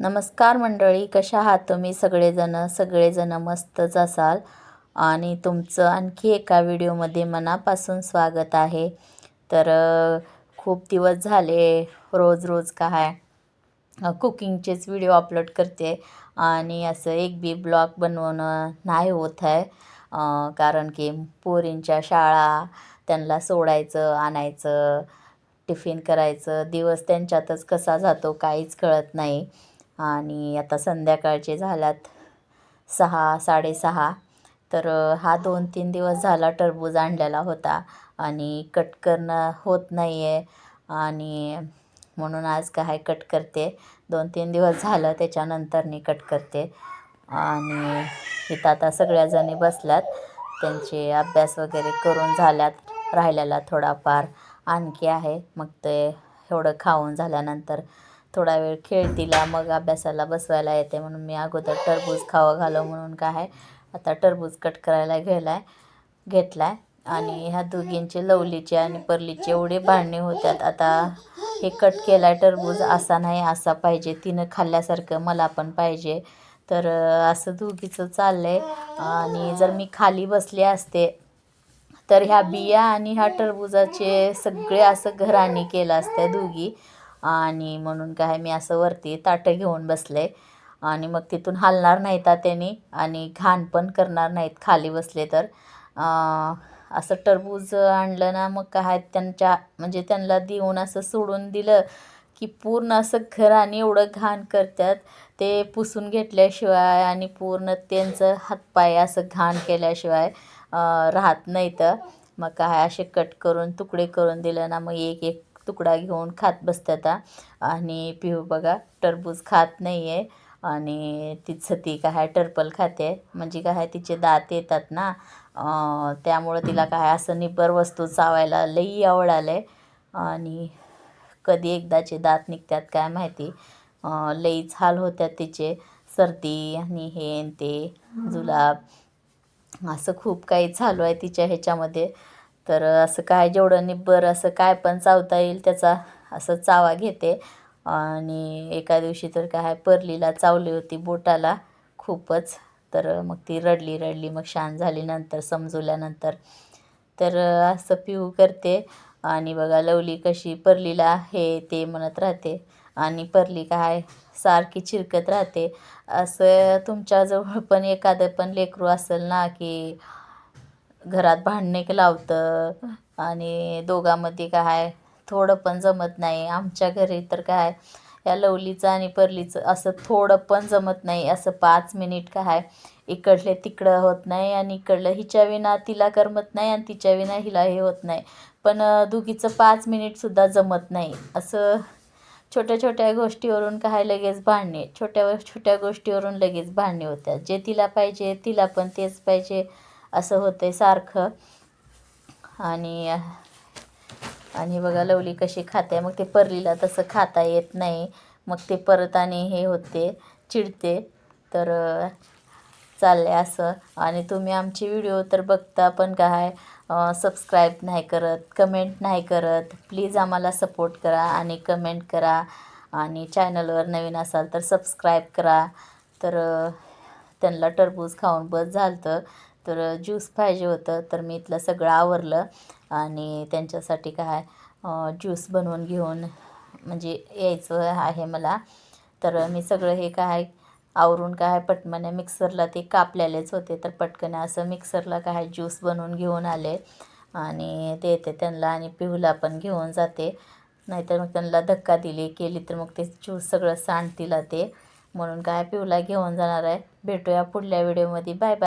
नमस्कार मंडळी कशा आहात तुम्ही? सगळेजणं सगळेजणं मस्तच असाल. आणि तुमचं आणखी एका व्हिडिओमध्ये मनापासून स्वागत आहे. तर खूप दिवस झाले रोज रोज काय कुकिंगचेच व्हिडिओ अपलोड करते. आणि असं एक बी ब्लॉग बनवणं नाही होत आहे. कारण की पोरींच्या शाळा त्यांना सोडायचं आणायचं टिफिन करायचं दिवस त्यांच्यातच कसा जातो काहीच कळत नाही. आणि आता संध्याकाळचे झाल्यात सहा साडेसहा. तर हा दोन तीन दिवस झाला टरबूज आणलेला होता आणि कट करणं होत नाही आहे आणि म्हणून आज काय कट करते. दोन तीन दिवस झालं त्याच्यानंतरनी कट करते. आणि इथं आता सगळ्याजणी बसल्यात. त्यांचे अभ्यास वगैरे करून झाल्यात राहिलेला थोडाफार. आणखी आहे मग ते एवढं खाऊन झाल्यानंतर थोडा वेळ खेळतीला मग अभ्यासाला बसवायला येते म्हणून मी अगोदर टरबूज खावं घालो म्हणून काय आहे आता टरबूज कट करायला घ्यायला आहे घेतला आहे आणि ह्या दोघींचे लवलीचे आणि परलीचे एवढे भांडणे होत्यात. आता हे कट केला आहे टरबूज असा नाही असा पाहिजे. तिनं खाल्ल्यासारखं मला पण पाहिजे. तर असं दोघीचं चाललं आहे आणि जर मी खाली बसले असते तर ह्या बिया आणि ह्या टरबुजाचे सगळे असं घराणी केलं असतं दोघी. आणि म्हणून काय मी असं वरती ताटं घेऊन बसले. आणि मग तिथून हलणार नाहीत त्यांनी आणि घाण पण करणार नाहीत खाली बसले तर. असं टरबूज आणलं ना मग काय त्यांच्या म्हणजे त्यांना देऊन असं सोडून दिलं की पूर्ण असं घराने एवढं घाण करतात. ते पुसून घेतल्याशिवाय आणि पूर्ण त्यांचं हातपाय असं घाण केल्याशिवाय राहत नाही तर मग काय असे कट करून तुकडे करून दिलं ना मग एक एक तुकडा घेऊन खात बसतात आणि पिहू बघा टरबूज खात नाही आहे आणि तिचं ती काय टर्पल खाते. म्हणजे काय तिचे दात येतात ना त्यामुळं तिला काय असं निब्बर वस्तू चावायला लई आवडाले आणि कधी एकदाचे दात निघतात काय माहिती. लई लईच हाल होत्यात तिचे. सर्दी आणि हे ते जुलाब. असं खूप काही चालू आहे तिच्या ह्याच्यामध्ये. तर असं काय जेवढं निब्बर असं काय पण चावता येईल त्याचा असं चावा घेते. आणि एका दिवशी तर काय परलीला चावली होती बोटाला खूपच. तर मग ती रडली रडली मग शांत झाली नंतर समजवल्यानंतर. तर असं पिऊ करते. आणि बघा लवली कशी परलीला हे ते म्हणत राहते. आणि परली काय सारखी चिरकत राहते. असं तुमच्याजवळ पण एखादं पण लेकरू असेल ना की घरात भांडणे लावतं आणि दोघांमध्ये काय थोडं पण जमत नाही. आमच्या घरी तर काय या लवलीचं आणि परलीचं असं थोडं पण जमत नाही. असं पाच मिनिट काय इकडले तिकडं होत नाही आणि इकडलं हिच्या विना तिला करमत नाही आणि तिच्या विना हिला हे होत नाही. पण अं, दोघीचं पाच मिनिटसुद्धा जमत नाही. असं छोट्या छोट्या गोष्टीवरून काय लगेच भांडणे छोट्या छोट्या गोष्टीवरून लगेच भांडणे होत्या जे तिला पाहिजे तिला पण तेच पाहिजे. असं होतं आहे सारखं. आणि आणि बघा लवली कशी खाते. मग ते परलीला तसं खाता येत नाही. मग ते परत आणि हे होते चिडते. तर अ, असं. आणि तुम्ही आमचे व्हिडिओ तर बघता पण काय सबस्क्राईब नाही करत कमेंट नाही करत. प्लीज आम्हाला सपोर्ट करा आणि कमेंट करा. आणि चॅनलवर नवीन असाल तर सबस्क्राईब करा. तर त्यांना टरबूज खाऊन बस झालं तर तर ज्यूस पाहिजे होतं तर मी इथलं सगळं आवरलं आणि त्यांच्यासाठी काय ज्यूस बनवून घेऊन म्हणजे यायचं आहे मला. तर मी सगळं हे काय आवरून काय पटकन मिक्सरला ते कापलेलेच होते तर पटकन असं मिक्सरला काय ज्यूस बनवून घेऊन आले आणि देते त्यांना आणि पिहूला पण घेऊन जाते. नाहीतर मग त्यांना धक्का दिली केली तर मग ते ज्यूस सगळं सांडतील ते. म्हणून काय पिहूला घेऊन जाणार आहे. भेटूया पुढल्या व्हिडिओमध्ये. Bye bye.